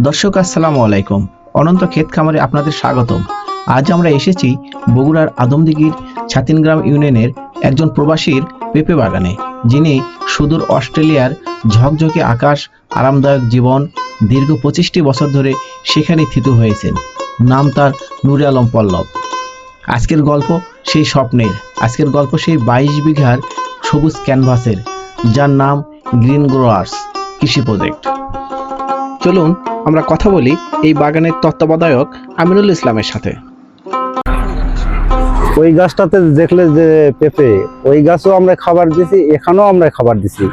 দর্শক, আসসালামু আলাইকুম। অনন্ত ক্ষেত খামারে আপনাদের স্বাগতম। আজ আমরা এসেছি বগুড়ার আদমদিঘির ছাতিনগ্রাম ইউনিয়নের একজন প্রবাসীর পেঁপে বাগানে, যিনি সুদূর অস্ট্রেলিয়ার ঝকঝকে আকাশ, আরামদায়ক জীবন, দীর্ঘ পঁচিশটি বছর ধরে সেখানে থিত হয়েছেন। নাম তার নুরে আলম পল্লব। আজকের গল্প সেই স্বপ্নের, আজকের গল্প সেই বাইশ বিঘার সবুজ ক্যানভাসের, যার নাম গ্রিন গ্রোয়ার্স কৃষি প্রজেক্ট। চলুন আমরা কথা বলি এই বাগানের তত্ত্বাবধায়ক আমিনুল ইসলামের সাথে। ওই গাছটাতে দেখলে যে পেঁপে ওই গাছও আমরা খাবার দিছি এখানেও আমরা খাবার দিছি।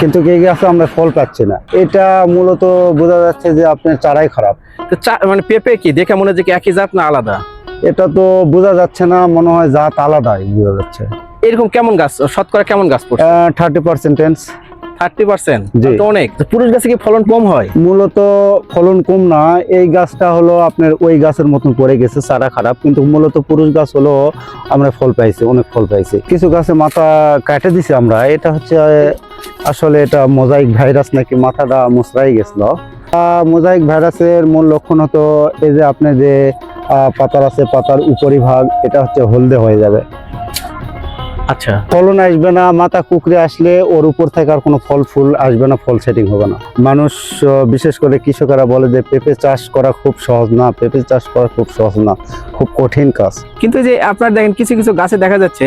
কিন্তু এই গাছে আমরা ফল পাচ্ছি না। এটা মূলত বোঝা যাচ্ছে যে আপনার চারাই খারাপ। তো চা- মানে পেঁপে কি? দেখে মনে হচ্ছে কি একই জাত না আলাদা? এটা তো বোঝা যাচ্ছে না মনে হয় জাত আলাদাই বোঝা যাচ্ছে। এরকম কেমন গাছ? শতকরা কেমন গাছ পড়ছে? থার্টি পার্সেন্টেন্স থার্টি পার্সেন্ট অনেক। পুরুষ গাছে কি ফলন কম হয়? মূলত ফলন কম না এই গাছটা হলো আপনার ওই গাছের মতন পড়ে গেছে চারা খারাপ। কিন্তু মূলত পুরুষ গাছ হলো আমরা ফল পাইছি অনেক ফল পাইছি। কিছু গাছে মাথা কাটে দিছি আমরা এটা হচ্ছে আসলে এটা মোজাইক ভাইরাস নাকি মাথাটা মুসরাই গেছিল। মোজাইক ভাইরাসের মূল লক্ষণ হতো এই যে আপনি যে আহ, পাতার আছে পাতার উপরিভাগ এটা হচ্ছে হলদে হয়ে যাবে। আচ্ছা। ফলন আসবে না মাথা কুকড়ে আসলে ওর উপর থেকে আর কোনো ফল ফুল আসবে না ফল সেটিং হবে না। মানুষ বিশেষ করে কৃষকেরা বলে যে পেঁপে চাষ করা খুব সহজ না পেঁপে চাষ করা খুব সহজ না খুব কঠিন কাজ। কিন্তু যে আপনার দেখেন কিছু কিছু গাছে দেখা যাচ্ছে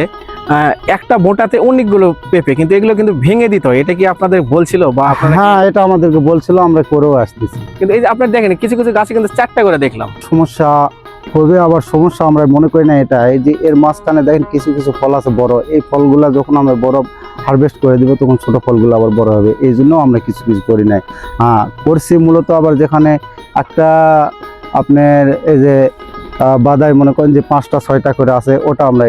একটা বোটাতে অনেকগুলো পেঁপে কিন্তু এগুলো কিন্তু ভেঙে দিতে হয়। এটা কি আপনাদের বলছিল বা হ্যাঁ এটা আমাদেরকে বলছিল আমরা করেও আসতেছি। কিন্তু এই যে আপনার দেখেন কিছু কিছু গাছে কিন্তু চারটা করে দেখলাম। সমস্যা হবে আবার সমস্যা আমরা মনে করি না এটা। এই যে এর মাঝখানে দেখেন কিছু কিছু ফল আছে বড়। এই ফলগুলা যখন আমরা বড় হারভেস্ট করে দিব তখন ছোট ফলগুলো আবার বড় হবে। এই জন্য আমরা কিছু কিছু করি নাই। হ্যাঁ করছি মূলত আবার যেখানে একটা আপনার এই যে বাদায় মনে করেন যে পাঁচটা ছয়টা করে আছে ওটা আমরা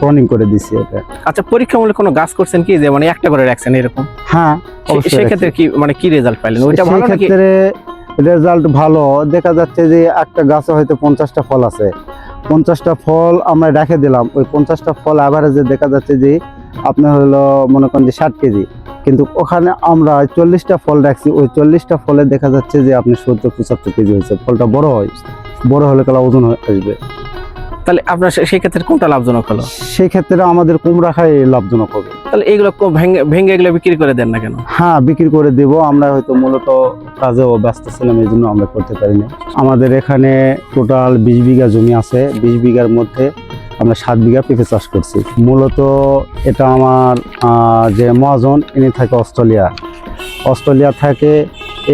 প্রনিং করে দিছি এটা। আচ্ছা পরীক্ষামূলক কোনো গাছ করছেন কি? যে মানে একটা করে রাখছেন এরকম? হ্যাঁ সেক্ষেত্রে কি মানে কি রেজাল্ট পাইলেন? ওইটা ভালো নাকি? সেক্ষেত্রে রেজাল্ট ভালো, দেখা যাচ্ছে যে একটা গাছে হয়তো পঞ্চাশটা ফল আছে। পঞ্চাশটা ফল আমরা রেখে দিলাম, ওই পঞ্চাশটা ফল অ্যাভারেজে দেখা যাচ্ছে যে আপনার হলো মনে করেন যে ষাট কেজি। কিন্তু ওখানে আমরা চল্লিশটা ফল রাখছি, ওই চল্লিশটা ফলে দেখা যাচ্ছে যে আপনি সত্তর, পঁচাত্তর কেজি হয়েছে, ফলটা বড় হয়, বড় হলে কালা ওজন আসবে। তাহলে আপনার সেই ক্ষেত্রে কোনটা লাভজনক হলো? সেই ক্ষেত্রে আমাদের কম রাখাই লাভজনক হবে। তাহলে এগুলো ভেঙে ভেঙে এগুলো বিক্রি করে দেন না কেন? হ্যাঁ বিক্রি করে দেব। আমরা হয়তো মূলত কাজেও ব্যস্ত ছিলাম এই জন্য আমরা করতে পারিনি। আমাদের এখানে টোটাল বিশ বিঘা জমি আছে। বিশ বিঘার মধ্যে আমরা সাত বিঘা পেঁপে চাষ করছি। মূলত এটা আমার যে মহাজন ইনি থাকে অস্ট্রেলিয়া। অস্ট্রেলিয়া থাকে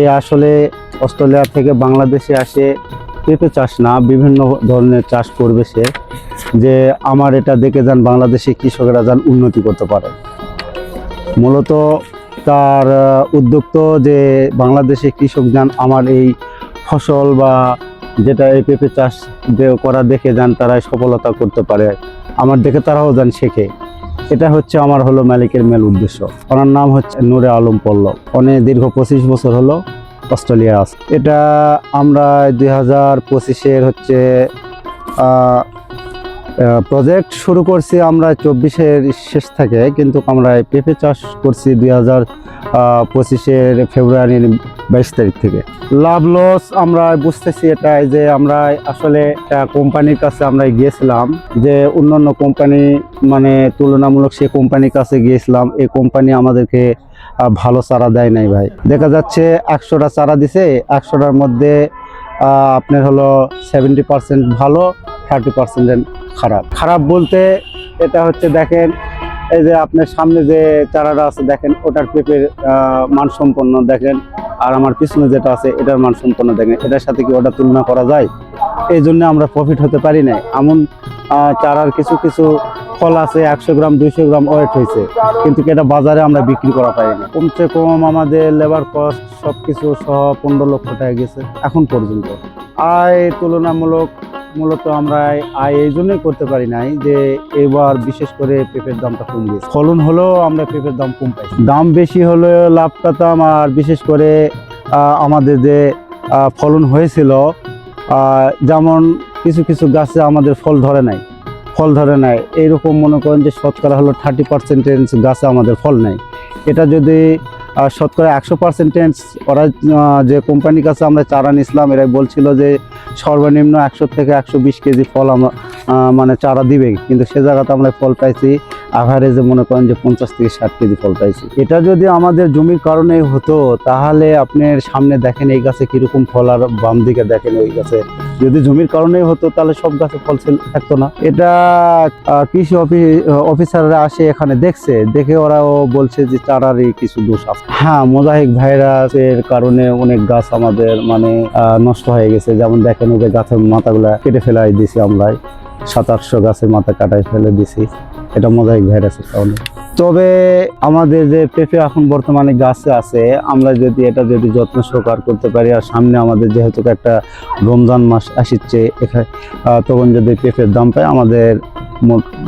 এ আসলে অস্ট্রেলিয়া থেকে বাংলাদেশে আসে পেঁপে চাষ না বিভিন্ন ধরনের চাষ করবে সে যে আমার এটা দেখে যান বাংলাদেশে কৃষকেরা যান উন্নতি করতে পারে। মূলত তার আহ, উদ্যোগ তো যে বাংলাদেশে কৃষক যান আমার এই ফসল বা যেটা এই পেঁপে চাষ করা দেখে যান তারাই সফলতা করতে পারে। আমার দেখে তারাও যান শেখে। এটা হচ্ছে আমার হলো মালিকের মেল উদ্দেশ্য। ওনার নাম হচ্ছে নূরে আলম পল্লব। অনেক দীর্ঘ পঁচিশ বছর হলো অস্ট্রেলিয়া এটা আমরা দুই হাজার পঁচিশের হচ্ছে প্রজেক্ট শুরু করছি আমরা চব্বিশের শেষ থেকে, কিন্তু আমরা পেঁপে চাষ করছি দুই হাজার পঁচিশের ফেব্রুয়ারির বাইশ তারিখ থেকে। লাভ লস আমরা বুঝতেছি এটাই যে আমরা আসলে একটা কোম্পানির কাছে আমরা গিয়েছিলাম, যে অন্যান্য কোম্পানি মানে তুলনামূলক সে কোম্পানির কাছে গিয়েছিলাম, এই কোম্পানি আমাদেরকে ভালো চারা দেয় নাই ভাই। দেখা যাচ্ছে একশোটা চারা দিছে, একশোটার মধ্যে আপনার হলো সেভেন্টি পার্সেন্ট ভালো থার্টি পার্সেন্ট খারাপ। খারাপ বলতে এটা হচ্ছে দেখেন, এই যে আপনার সামনে যে চারাটা আছে, দেখেন, ওটার পেপের মানসম্পন্ন, দেখেন। আর আমার পিছনে যেটা আছে, এটার মান সম্পন্ন দেখেন। এটার সাথে কি ওটা তুলনা করা যায়? এই জন্য আমরা প্রফিট হতে পারি না এমন চারার কিছু কিছু ফল আছে, একশো গ্রাম, দুইশো গ্রাম ওয়েট হয়েছে। কিন্তু এটা বাজারে আমরা বিক্রি করা পাই না কমসে কম আমাদের লেবার কস্ট সব কিছু সহ পনেরো লক্ষ টাকা গেছে এখন পর্যন্ত। আয় তুলনামূলক মূলত আমরা আয় এই জন্যই করতে পারি নাই যে এবার বিশেষ করে পেঁপের দামটা কম গেছে ফলন হলেও আমরা পেঁপের দাম কম পাই দাম বেশি হলে লাভ পেতাম আর বিশেষ করে আমাদের যে ফলন হয়েছিল যেমন কিছু কিছু গাছে আমাদের ফল ধরে নাই, ফল ধরে নাই। এইরকম মনে করেন যে শতকরা হলো থার্টি পার্সেন্টেজ গাছে আমাদের ফল নাই। এটা যদি শতকরা একশো পার্সেন্টেজ ওরা যে কোম্পানির কাছে আমরা চারা নিছিলাম, এরা বলছিল যে সর্বনিম্ন একশো থেকে একশো বিশ কেজি ফল আমরা মানে চারা দিবে। কিন্তু সে জায়গাতে আমরা ফল পাইছি অ্যাভারেজে মনে করেন যে পঞ্চাশ থেকে ষাট কেজি ফল পাইছি। এটা যদি আমাদের জমির কারণে হতো, তাহলে আপনার সামনে দেখেন এই গাছে কীরকম ফল আর বাম দিকে দেখেন ওই গাছে। যদি জমির কারণেই হতো, তাহলে সব গাছে ফল থাকতো না। এটা কৃষি অফি- অফিসাররা আসে এখানে দেখছে, দেখে ওরাও বলছে যে চারারই কিছু দোষ আছে। হ্যাঁ মোজাহিক ভাইরাস এর কারণে অনেক গাছ আমাদের মানে নষ্ট হয়ে গেছে। যেমন দেখেন ওদের গাছের মাথাগুলা কেটে ফেলাই দিছি আমরা সাত আটশো গাছের মাথা কাটাই ফেলে দিছি। এটা মোজাহিক ভাইরাসের কারণে। তবে আমাদের যে পেঁপে এখন বর্তমানে গাছে আছে, আমরা যদি এটা যদি যত্ন সহকার করতে পারি, আর সামনে আমাদের যেহেতু একটা রমজান মাস আসছে এখানে তখন যদি পেঁপের দাম পাই, আমাদের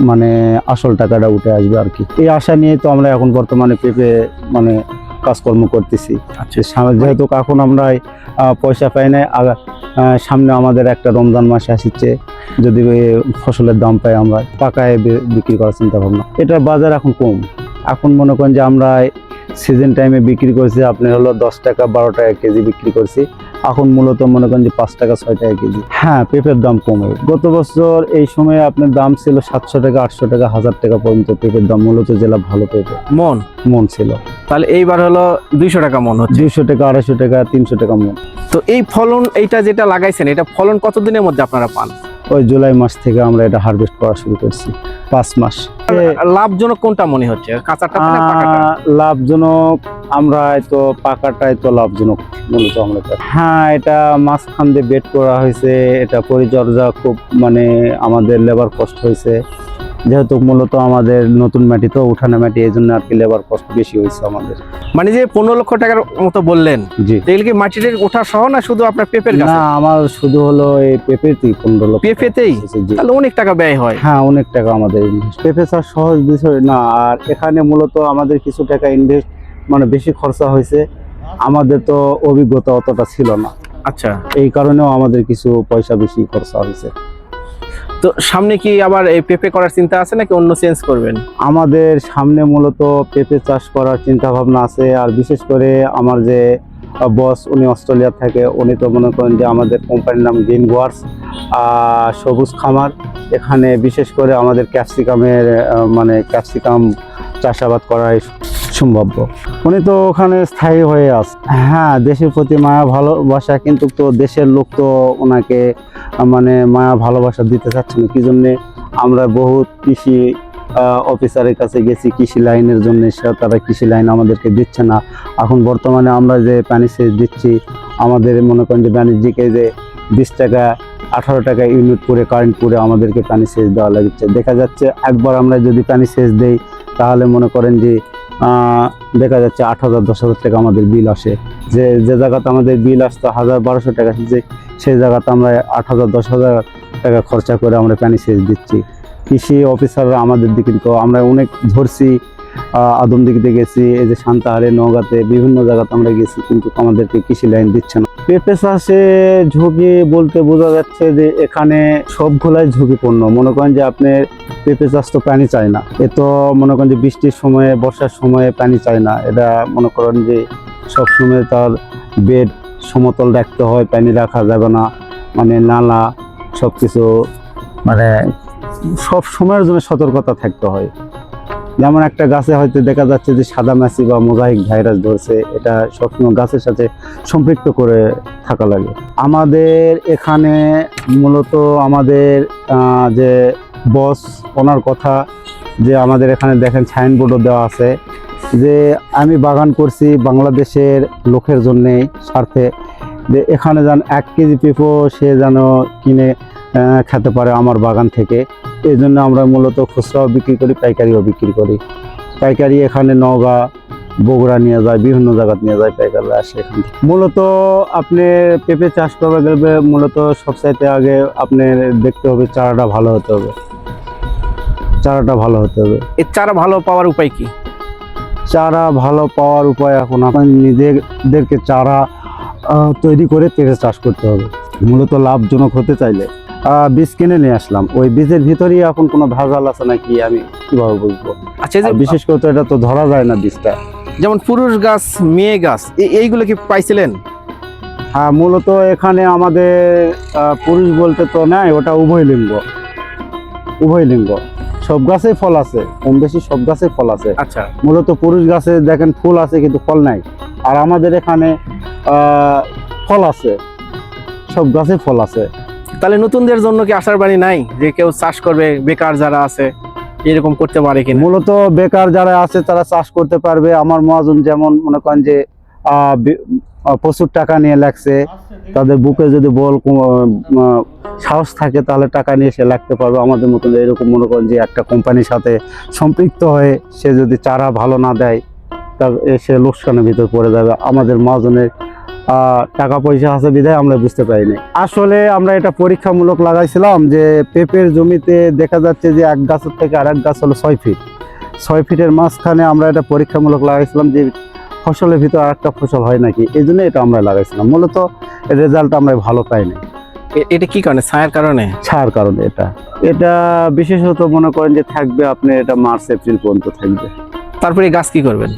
মানে আসল টাকাটা উঠে আসবে আর কি। এই আশা নিয়ে তো আমরা এখন বর্তমানে পেঁপে মানে কাজকর্ম করতেছি। আচ্ছা। যেহেতু এখন আমরা পয়সা পাই না আগা- সামনে আমাদের একটা রমজান মাস আসছে যদি ফসলের দাম পাই আমরা পাকায় বিক্রি করার চিন্তা ভাবনা এটার বাজার এখন কম। এখন মনে করেন যে আমরা সিজন টাইমে বিক্রি করছি আপনার হলো দশ টাকা বারো টাকা কেজি বিক্রি করছি। এখন মূলত মনে করেন যে পাঁচ টাকা ছয় টাকা কেজি। হ্যাঁ পেঁপের দাম কমে গত বছর এই সময় আপনার দাম ছিল সাতশো টাকা আটশো টাকা হাজার টাকা পর্যন্ত পেঁপের দাম। মূলত জেলা ভালো পেঁপে। মন? মন ছিল। তাহলে এইবার হলো দুইশো টাকা মন হচ্ছে। দুইশো টাকা আড়াইশো টাকা তিনশো টাকা মন। তো এই ফলন এইটা যেটা লাগাইছেন এটা ফলন কতদিনের মধ্যে আপনারা পান? ওই জুলাই মাস থেকে আমরা এটা হারভেস্ট করা শুরু করছি। পাঁচ মাস। লাভজনক কোনটা মনে হচ্ছে? কাঁচাটা লাভজনক আমরা তো পাকাটাই তো লাভজনক মূলত আমরা হ্যাঁ এটা মাঝখান দিয়ে বেড করা হয়েছে এটা পরিচর্যা খুব মানে আমাদের লেবার কষ্ট হয়েছে। যেহেতু মূলত আমাদের নতুন মাটি তো উঠানে মাটি এই জন্য আর কি লেবার কষ্ট বেশি হয়েছে আমাদের। মানে যে পনেরো লক্ষ টাকার মতো বললেন জি। তেল কি মাটির ওঠা সহ না শুধু আপনার পেঁপের না আমার শুধু হলো এই পেঁপেতেই পনেরো লক্ষ পেঁপেতেই? তাহলে অনেক টাকা ব্যয় হয়। হ্যাঁ অনেক টাকা আমাদের পেঁপে চাষ সহজ বিষয় না আর এখানে মূলত আমাদের কিছু টাকা ইনভেস্ট মানে বেশি খরচা হয়েছে। আমাদের তো অভিজ্ঞতা অতটা ছিল না। আচ্ছা। এই কারণেও আমাদের কিছু পয়সা বেশি খরচা হয়েছে। তো সামনে কি আবার এই পেঁপে করার চিন্তা আছে নাকি অন্য চেঞ্জ করবেন? আমাদের সামনে মূলত পেঁপে চাষ করার চিন্তা ভাবনা আছে, আর বিশেষ করে আমার যে বস উনি অস্ট্রেলিয়া থাকে, উনি তো মনে করেন যে আমাদের কোম্পানির নাম গ্রিন ওয়ার্স সবুজ খামার। এখানে বিশেষ করে আমাদের ক্যাপসিকামের মানে ক্যাপসিকাম চাষাবাদ করাই সম্ভাব্য। উনি তো ওখানে স্থায়ী হয়ে আছে হ্যাঁ দেশের প্রতি মায়া ভালোবাসা, কিন্তু তো দেশের লোক তো ওনাকে মানে মায়া ভালোবাসা দিতে চাচ্ছে না। কি জন্যে আমরা বহুত কৃষি অফিসারের কাছে গেছি, কৃষি লাইনের জন্য তারা কৃষি লাইন আমাদেরকে দিচ্ছে না। এখন বর্তমানে আমরা যে পানি সেচ দিচ্ছি, আমাদের মনে করেন যে বাণিজ্যিকে যে বিশ টাকা, আঠারো টাকা ইউনিট করে কারেন্ট করে আমাদেরকে পানি সেচ দেওয়া লাগছে। দেখা যাচ্ছে একবার আমরা যদি পানি সেচ দেই, তাহলে মনে করেন যে দেখা যাচ্ছে আট হাজার, দশ হাজার টাকা আমাদের বিল আসে। যে যে জায়গাতে আমাদের বিল আসতো হাজার বারোশো টাকা যে, সেই জায়গাতে আমরা আট হাজার, দশ হাজার টাকা খরচা করে আমরা প্যানি সেচ দিচ্ছি। কৃষি অফিসাররা আমাদের দিকে তো আমরা অনেক ধরছি আদম আদমদিঘিতে গেছি, এই যে শান্তাহারে নওগাঁতে বিভিন্ন জায়গাতে আমরা গেছি, কিন্তু আমাদেরকে কৃষি লাইন দিচ্ছে না। পেঁপে চাষে ঝুঁকি বলতে বোঝা যাচ্ছে যে এখানে সবগুলাই ঝুঁকিপূর্ণ। মনে করেন যে আপনি পেঁপে চাষ তো পানি চায় না। এ তো মনে করেন যে বৃষ্টির সময়ে, বর্ষার সময়ে পানি চায় না। এটা মনে করেন যে সব সময় তার বেড সমতল রাখতে হয়, পানি রাখা যাবে না। মানে নালা সব কিছু মানে সব সময়ের জন্য সতর্কতা থাকতে হয়। যেমন একটা গাছে হয়তো দেখা যাচ্ছে যে সাদা মাছি বা মোজাইক ভাইরাস ধরছে, এটা সবসময় গাছের সাথে সম্পৃক্ত করে থাকা লাগে। আমাদের এখানে মূলত আমাদের যে বস, ওনার কথা যে আমাদের এখানে দেখেন সাইনবোর্ডও দেওয়া আছে যে আমি বাগান করছি বাংলাদেশের লোকের জন্যে স্বার্থে। যে এখানে যেন এক কেজি পেঁপো সে যেন কিনে খেতে পারে আমার বাগান থেকে। এই জন্য আমরা মূলত খুচরাও বিক্রি করি পাইকারিও বিক্রি করি। পাইকারি এখানে নওগাঁ বগুড়া নিয়ে যায় বিভিন্ন জায়গায় নিয়ে যায় পাইকাররা আসে এখান থেকে। মূলত আপনি পেঁপে চাষ করতে গেলে মূলত সবচাইতে আগে আপনার দেখতে হবে চারাটা ভালো হতে হবে। চারাটা ভালো হতে হবে। এর চারা ভালো পাওয়ার উপায় কি? চারা ভালো পাওয়ার উপায় এখন আপনার নিজেদেরকে চারা তৈরি করে পেঁপে চাষ করতে হবে। মূলত লাভজনক হতে চাইলে বীজ কিনে নিয়ে আসলাম। ওই বীজের ভিতরেই এখন কোনো ভেজাল আছে নাকি আমি কীভাবে বুঝব? আচ্ছা বিশেষ করে তো এটা তো ধরা যায় না বীজটা। যেমন পুরুষ গাছ মেয়ে গাছ এইগুলো কি পাইছিলেন? হ্যাঁ মূলত এখানে আমাদের পুরুষ বলতে তো নাই ওটা উভয় লিঙ্গ। উভয় লিঙ্গ। সব গাছেই ফল আছে কম বেশি সব গাছেই ফল আছে। আচ্ছা। মূলত পুরুষ গাছে দেখেন ফুল আছে কিন্তু ফল নাই। আর আমাদের এখানে ফল আছে। সব গাছে ফল আছে। তাহলে নতুনদের জন্য কি আশার বাণী নাই যে কেউ চাষ করবে, বেকার যারা আছে, এরকম করতে পারে কিনা? মূলত বেকার যারা আছে তারা চাষ করতে পারবে। আমার মহাজন যেমন মনে করেন যে প্রচুর টাকা নিয়ে লাগছে তাদের বুকে যদি বল সাহস থাকে তাহলে টাকা নিয়ে সে লাগতে পারবে। আমাদের মতন এরকম মনে করেন যে একটা কোম্পানির সাথে সম্পৃক্ত হয়ে সে যদি চারা ভালো না দেয়, তা সে লোকসানের ভিতর পড়ে যাবে। আমাদের মহাজনের টাকা পয়সা আছে বিধায় আমরা বুঝতে পারিনি। আসলে আমরা এটা পরীক্ষামূলক লাগাইছিলাম যে পেঁপের জমিতে দেখা যাচ্ছে যে এক গাছের থেকে আর এক গাছ হলো ছয় ফিট। ছয় ফিটের মাঝখানে আমরা এটা পরীক্ষামূলক লাগাইছিলাম যে ফসলের ভিতর আর একটা ফসল হয় নাকি। এই জন্য এটা আমরা লাগাইছিলাম। মূলত রেজাল্ট আমরা ভালো পাইনি। এটা কি কারণে? ছায়ার কারণে? ছায়ার কারণে এটা। এটা বিশেষত মনে করেন যে থাকবে আপনি এটা মার্চ এপ্রিল পর্যন্ত থাকবে। তারপরে গাছ কি করবেন?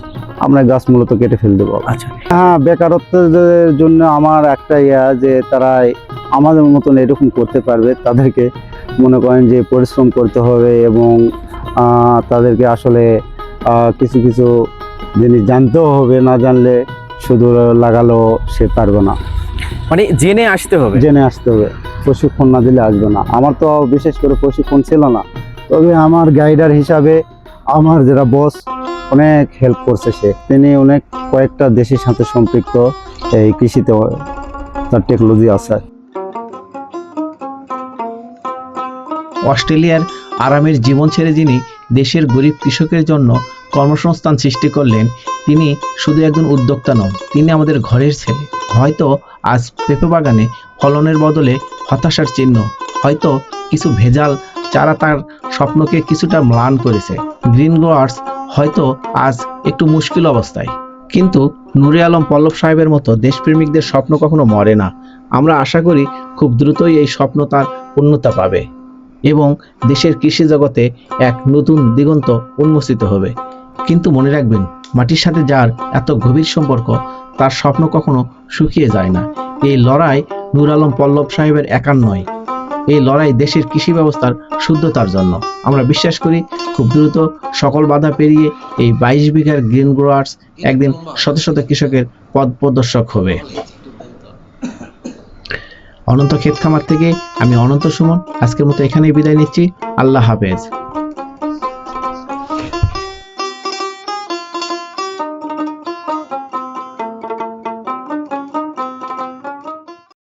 আমরা গাছ মূলত কেটে ফেল দেবো। আচ্ছা। হ্যাঁ বেকারত্বের জন্য আমার একটা ইয়া যে তারা আমাদের মতন এরকম করতে পারবে তাদেরকে মনে করেন যে পরিশ্রম করতে হবে এবং তাদেরকে আসলে কিছু কিছু জিনিস জানতেও হবে না জানলে শুধু লাগালো সে পারবে না। মানে জেনে আসতে হবে। জেনে আসতে হবে। প্রশিক্ষণ না দিলে আসবে না। আমার তো বিশেষ করে প্রশিক্ষণ ছিল না। তবে আমার গাইডার হিসাবে আমার যারা বস অনেক হেল্প করছে সে। তিনি অনেক কয়েকটা দেশের সাথে সম্পৃক্ত এই কৃষিতে তার টেকনোলজি আছে। অস্ট্রেলিয়ার আরামের জীবন ছেড়ে যিনি দেশের গরিব কৃষকের জন্য কর্মসংস্থান সৃষ্টি করলেন, তিনি শুধু একজন উদ্যোক্তা নন, তিনি আমাদের ঘরের ছেলে। হয়তো আজ পেঁপে বাগানে ফলনের বদলে হতাশার চিহ্ন, হয়তো কিছু ভেজাল চারা তার স্বপ্নকে কিছুটা ম্লান করেছে। গ্রিন গ্রোয়ার্স হয়তো আজ একটু মুশকিল অবস্থায়। কিন্তু নুরে আলম পল্লব সাহেবের মতো দেশপ্রেমিকদের স্বপ্ন কখনো মরে না। আমরা আশা করি খুব দ্রুতই এই স্বপ্ন তার পূর্ণতা পাবে এবং দেশের কৃষি জগতে এক নতুন দিগন্ত উন্মোচিত হবে। কিন্তু মনে রাখবেন, মাটির সাথে যার এত গভীর সম্পর্ক, তার স্বপ্ন কখনো শুকিয়ে যায় না। এই লড়াই নুর আলম পল্লব সাহেবের একার নয়। এই লড়াই দেশের কৃষি ব্যবস্থার শুদ্ধতার জন্য। আমরা বিশ্বাস করি খুব দ্রুত সকল বাধা পেরিয়ে এই বাইশ বিঘার গ্রিন গ্রোয়ার্স একদিন শত শত কৃষকের পদ প্রদর্শক হবে। অনন্ত ক্ষেত খামার থেকে আমি অনন্ত সুমন, আজকের মতো এখানেই বিদায় নিচ্ছি। আল্লাহ হাফেজ।